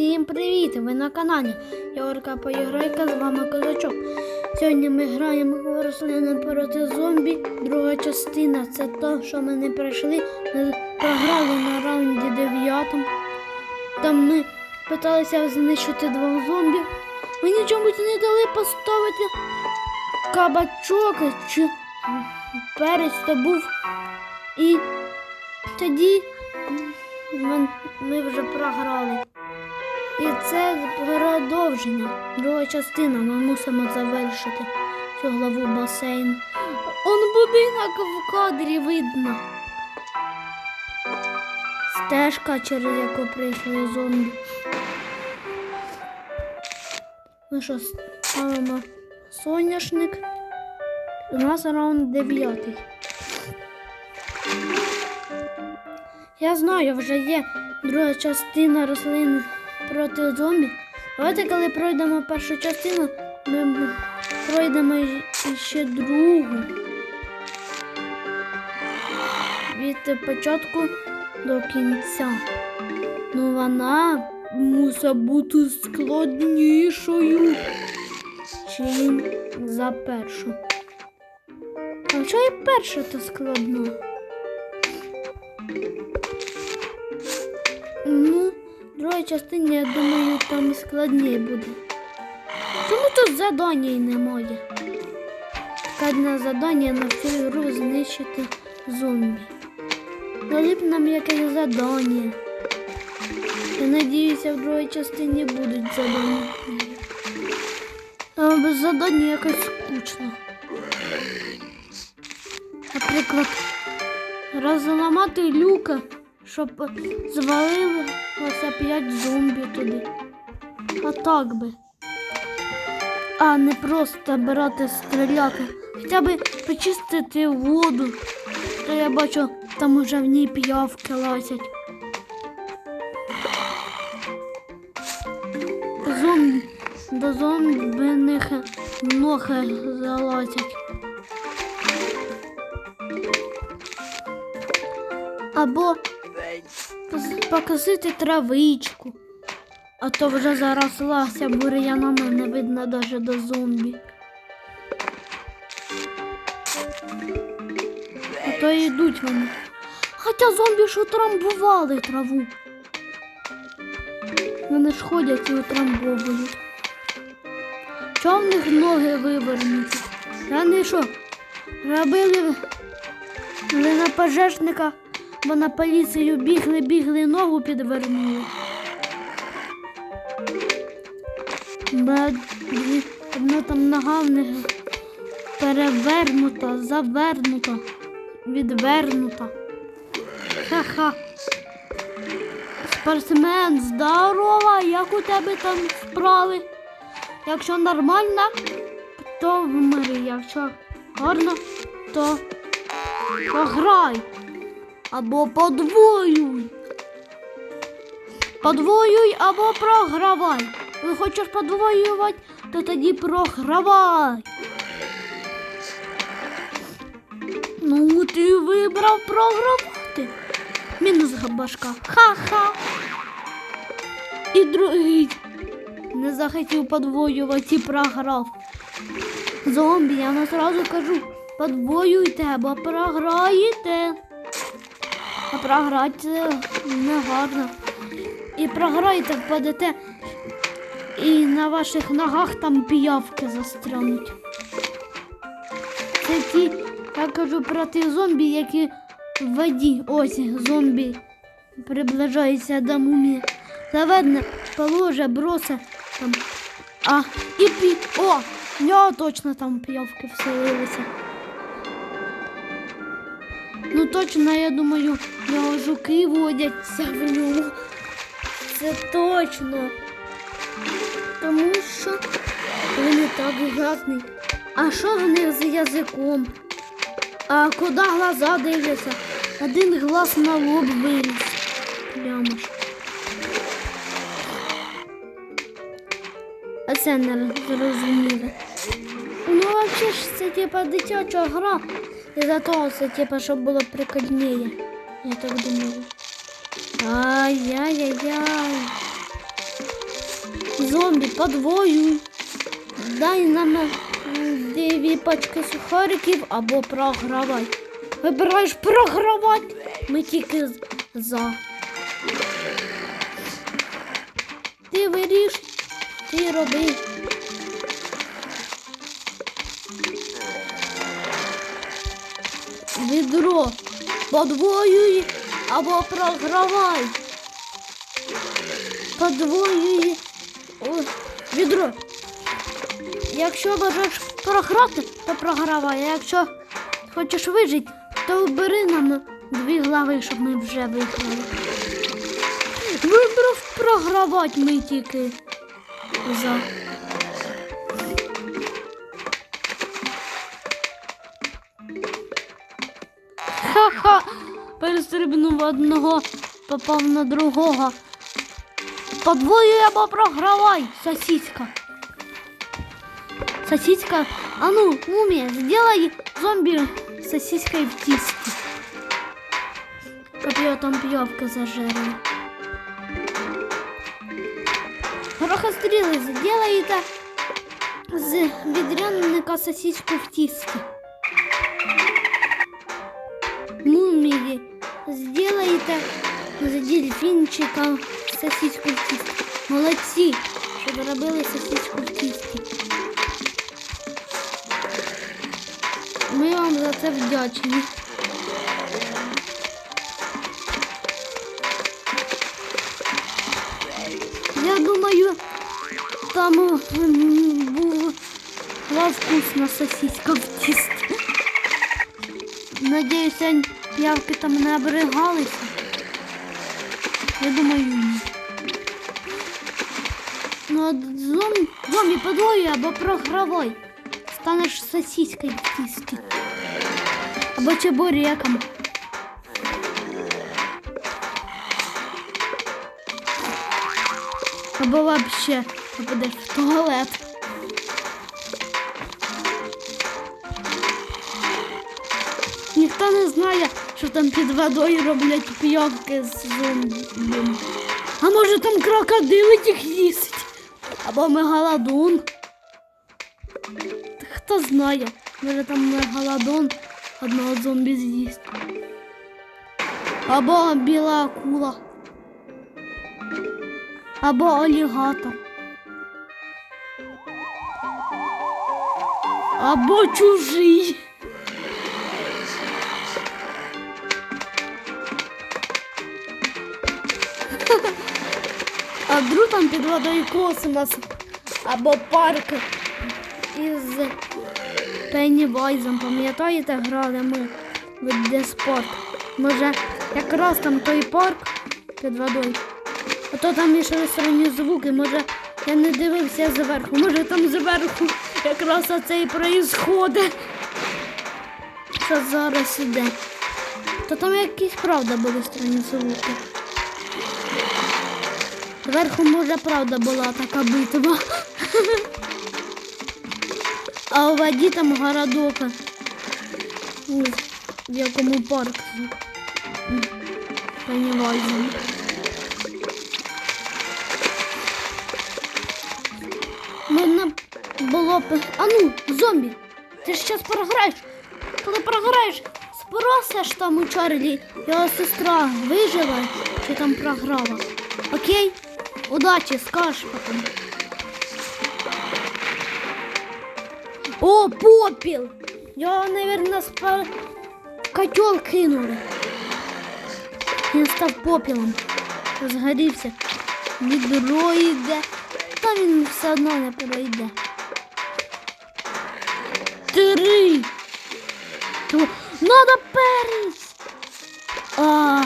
Всім привіт! Ви на каналі Йорка Поіграйка, з вами Козачок. Сьогодні ми граємо в рослини проти зомбі. Друга частина це то, що ми не пройшли. Ми програли на раунді 9. Там ми питалися знищити двох зомбів. Мені чомусь не дали поставити кабачок чи перець то був. І тоді ми вже програли. І це продовження. Друга частина. Ми мусимо завершити цю главу басейн. Он будинок в кадрі видно. Стежка, через яку прийшли зомбі. Ми що, ставимо соняшник. У нас раунд дев'ятий. Я знаю, вже є друга частина рослин проти зомбі. Давайте, коли пройдемо першу частину, ми пройдемо ще другу. Від початку до кінця. Ну вона мусить бути складнішою, чим за першу. А що і перша то складно? Другій частині, я думаю, там складніше буде. Чому тут задання немає? Одне задання на всю гру знищити зомбі. Б нам якесь задання. Я надіюся, в другій частині будуть задання. А без задання якось скучно. Наприклад, розламати люка, щоб звалилося п'ять зомбі туди. А так би. А не просто брати стріляти. Хоча б почистити воду. То я бачу, там уже в ній п'явки лазять. Зомбі до зомбиних ног залазять. Або покосити травичку. А то вже зарослася бур'янами, не видно навіть до зомбі. А то йдуть вони. Хоча зомбі ж утрамбували траву. Вони ж ходять і утрамбовують. Чого в них ноги вивернуті? Вони що? Робили на пожежника, бо на поліцію бігли, бігли, ногу підвернули. Одна там нога в них перевернута, завернута, відвернута. Ха-ха. Спортсмен, здорова, як у тебе там справи? Якщо нормально, то вмри. Якщо гарно, то пограй. Або подвоюй. Подвоюй або програвай. Ви хочеш подвоювати, то тоді програвай. Ну, ти вибрав програвати. Мінус габашка. Ха-ха. І другий не захотів подвоювати і програв. Зомбі, я вам одразу кажу, подвоюйте або програєте. А програти це не гарно. І програєте, впадете, і на ваших ногах там піявки застрянуть. Це ті, я кажу про тих зомбі, які в воді. Ось зомбі приближається до мумії. Заверне, положе, бросе там. А, і пі. О! В нього точно там піявки вселилися. Ну точно, я думаю, жуки водяться в нього. Це точно. Тому що він і так грязний. А що в них з язиком? А куди глаза дивляться? Один глаз на лоб виліз. Прямо ж. Не зрозуміло. Ну, взагалі ж це типа дитяча гра. І за того типа, щоб було прикольніше. Я так думаю. Ай-яй-яй-яй. зомбі, подвоюй. Дай нам е, дві пачки сухариків або програвай. Вибираєш програвати. Ми тільки за. Ти виріш, ти роби. Відро. Подвоюй або програвай. Подвоюй. Відро. Якщо бажаєш програти, то програвай. А якщо хочеш вижити, то бери нам дві глави, щоб ми вже виграли. Вибрав програвати ми тільки за. Ха-ха! Перестрибнув одного, попав на другого. Подвоюй або програвай, сосиска. Сосиска. А ну, мумия, сделай зомби с сосиской в тиске. Копье там пьевка зажарила. Рохострілы, сделай это з відрянника сосиску в дельфінчика сосиску в тісті. Молодці, що робили сосиску в тісті. Ми вам за це вдячні. Я думаю, там була вкусна сосиска в тісті. Надіюся, п'явки там не обригалися. Я думаю, ні. Ну, зомбі, зомбі подвоюй або програвай. Станеш сосиской в тісті. Або чебуреком. Або вообще попадеш в туалет. Ніхто не знає, що там під водою роблять п'явки з зомбі. А може там крокодили їх їсть? Або мегалодон. Хто знає, може там мегалодон одного зомбі з'їсть. Або біла акула. Або алігатор. Або чужий. А вдруг там під водою космос або парк із Пеннівайзом. Пам'ятаєте, грали ми в де спорт? Може, якраз там той парк під водою. А то там ішли странні звуки, може я не дивився зверху, може там зверху якраз оце і проїсходить. Що зараз іде. То там якісь правда були странні звуки. Зверху, може, правда була така битва. А у воді там городок. В якому парку. Пеннівайзом. Можна було б. А ну, зомбі! Ти ж зараз програєш. Коли програєш, спросиш там у Чарлі, його сестра вижила чи там програла. Окей? Удачі, скажеш потім. О, попіл! Його, мабуть, спа... в котел кинули. Він став попілом. Розгорівся. Відро йде. Та він все одно не пройде. Три. Ту- Надо перець. А.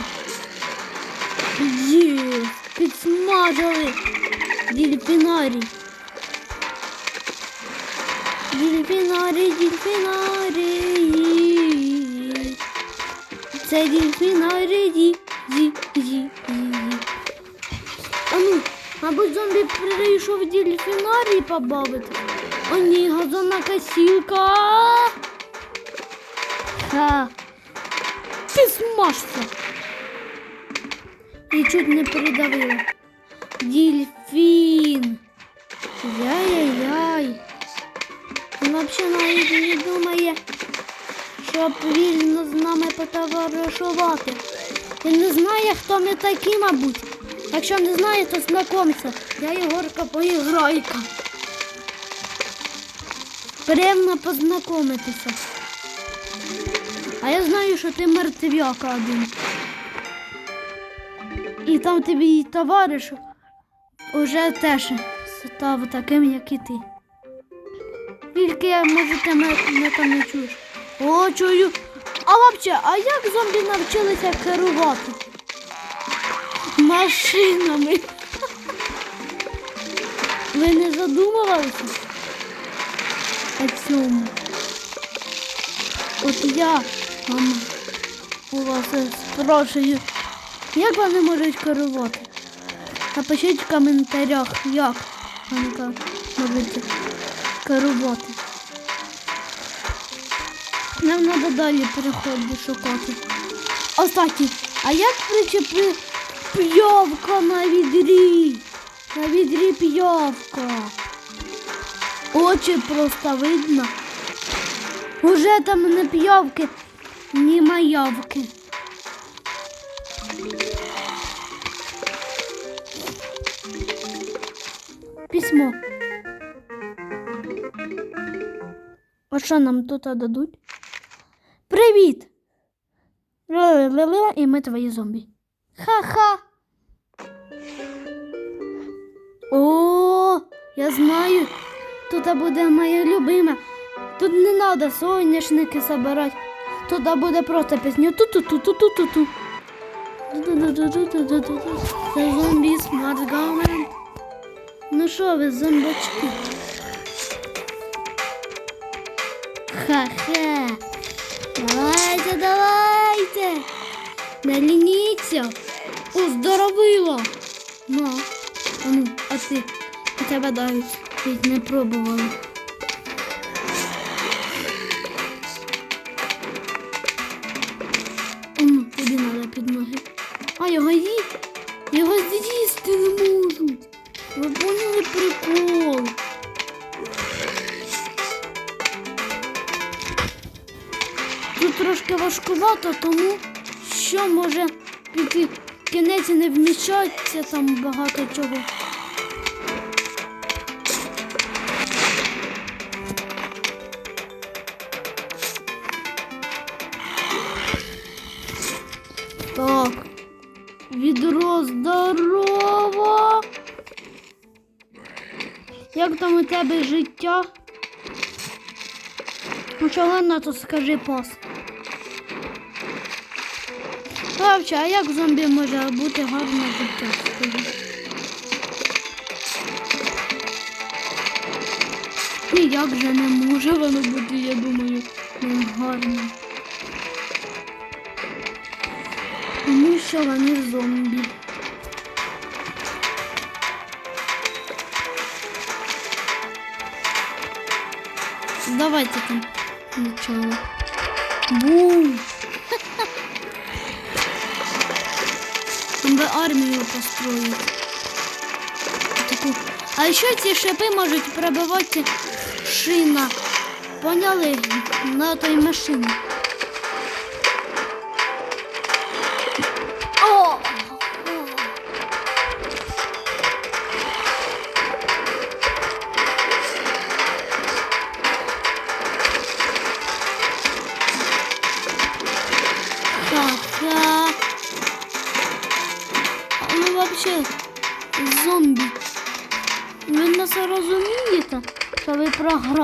Підсмажили. Дельфінарій. Дельфінарій, дельфінарій. Це дельфінарій, ді, ді, ді, ді. А ну, мабуть, зомбі прийшов дельфінарій побавити. О ні, газонна косілка. Ха. Ти смажся. І чуть не передавила. Дельфін. Яй-яй-яй. Він взагалі навіть не думає, щоб вільно з нами потоваришувати. Він не знає, хто ми такі, мабуть. Якщо не знає, то знайомся. Я Єгорка поіграйка. Приємно познайомитися. А я знаю, що ти мертвяка один. І там тобі товариш уже теж став таким, як і ти. Тільки я, може, ти мене там не чуєш. О, чую. А взагалі, а як зомбі навчилися керувати? Машинами. Ви не задумувалися? О цьому. От я мама, у вас е, спрашую, як вони можуть керувати? Напишіть в коментарях, як вони можуть керувати. Нам треба далі переходи шукати. Остаті, а як причепи п'явка на відрі? На відрі п'явка. Очі просто видно. Уже там не п'явки, ні маявки. Письмо. А що нам тут дадуть? Привіт! І ми твої зомбі. Ха-ха. О, я знаю. Тут буде моя любима. Тут не треба соняшники собирати. Тут буде просто пісня. Ту-ту-ту-ту-ту-ту-ту. Зомбі смарт гамен. Ну що ви, зомбачки? Ха-ха. Давайте, давайте. Налініться. Уздоровило. Ну, а ну, а ти? хоча б навіть не пробували. Трошки важкувато, тому що може піти кінець не вміщається там багато чого. Так. Відро здорово. Як там у тебе життя? Ну чого на то скажи пас. Вовче, а як зомбі може бути життя? Скажи. Ніяк же не може воно бути, я думаю, ну, гарне. Тому що вони зомбі. Давайте там начало. Бум! Там би армію построїть. Таку. А ще ці шипи можуть пробивати шина. Поняли? На той машині.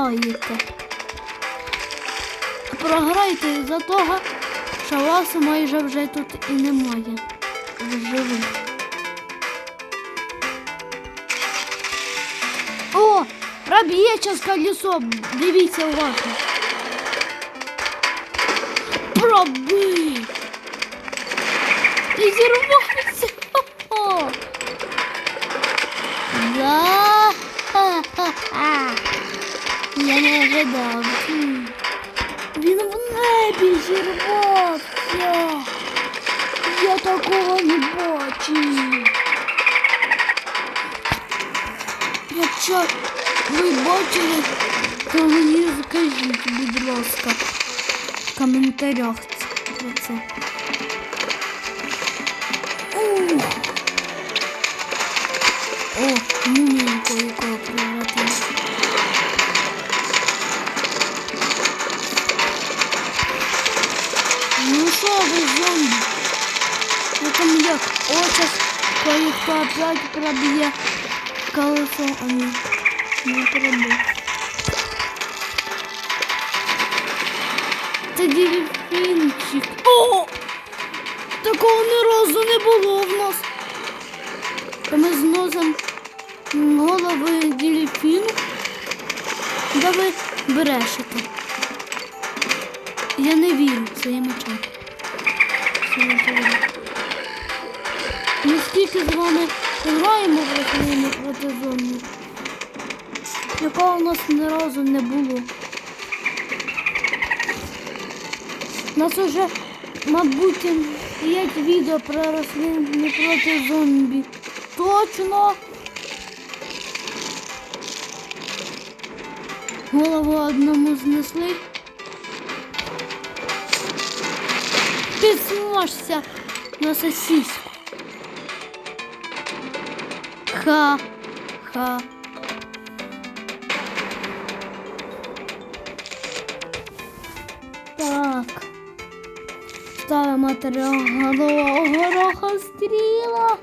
Програєте. Програєте із-за того, що вас майже вже тут і немає. Живих. О! Проб'є час колесо. Дивіться уважно. Пробий! І зірвався. Да. Ха-ха-ха. Ожидав. Він в небі зірвався. Я такого не бачив. Якщо ви бачили, то мені скажіть, будь ласка, в коментарях про це. О, мумінку О, сейчас кое-кто опять пробье колесо. А ні, не пробив. Це дельфінчик. О! Такого ні разу не було в нас. Ми зносимо голови дельфіну. Да ви брешете. Я не вірю очам. Своїм очам. Ми скільки з вами граємо в проти зомбі, якого у нас ні разу не було. У нас уже, мабуть, є відео про рослини проти зомбі. Точно. Голову одному знесли. Ти зможешся на сосиску. Ха-ха. Так. Ставимо голова гороха стріла.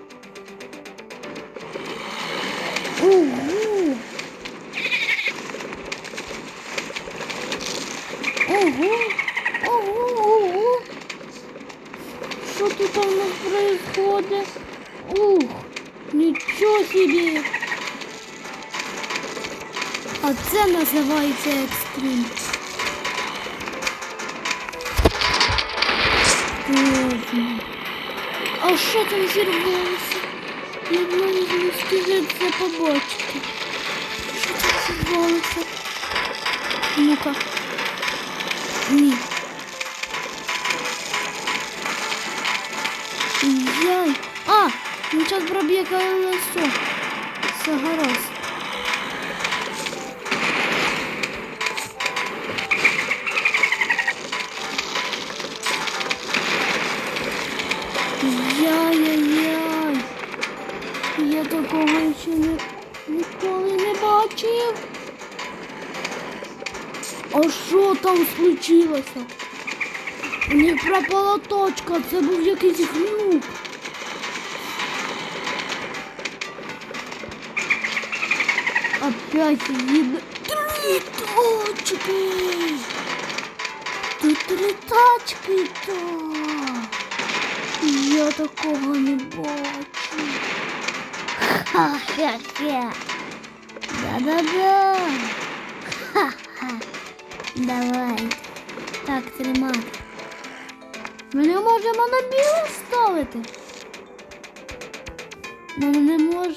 Угу. Ого, ого, ого. Что тут у нас происходит? Ух, ничего себе. А це називається екстрим. А що там зірвалося? Я не встигаю це побачити. Що там зірвалося? А, ну сейчас проб'є колесо. Все гаразд. Яй-яй-яй. Я такого ще не, ніколи не бачив. А що там случилося? У них пропала точка, це був якийсь глюк. Опять їде. Три точки. Тут три тачки так. Я такого не бачу. Ха-ха-ха. Да-да-да. Ха-ха. Давай. Так, тримай. Ми не можемо на біле ставити. Ми не можемо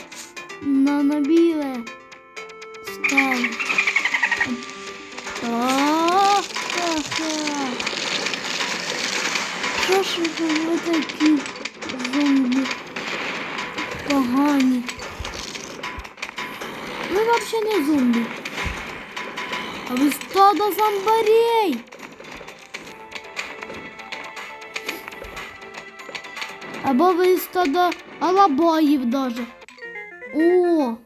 на, на біле Що ви такі зомбі погані? Ви взагалі не зомбі. А ви стадо зомбарей. Або ви стадо алабаїв даже. О,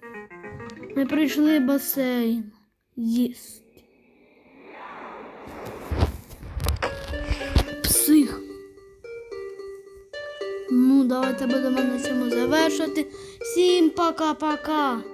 ми прийшли басейн. Їсти. Давайте будемо на цьому завершити. Всім пока-пока.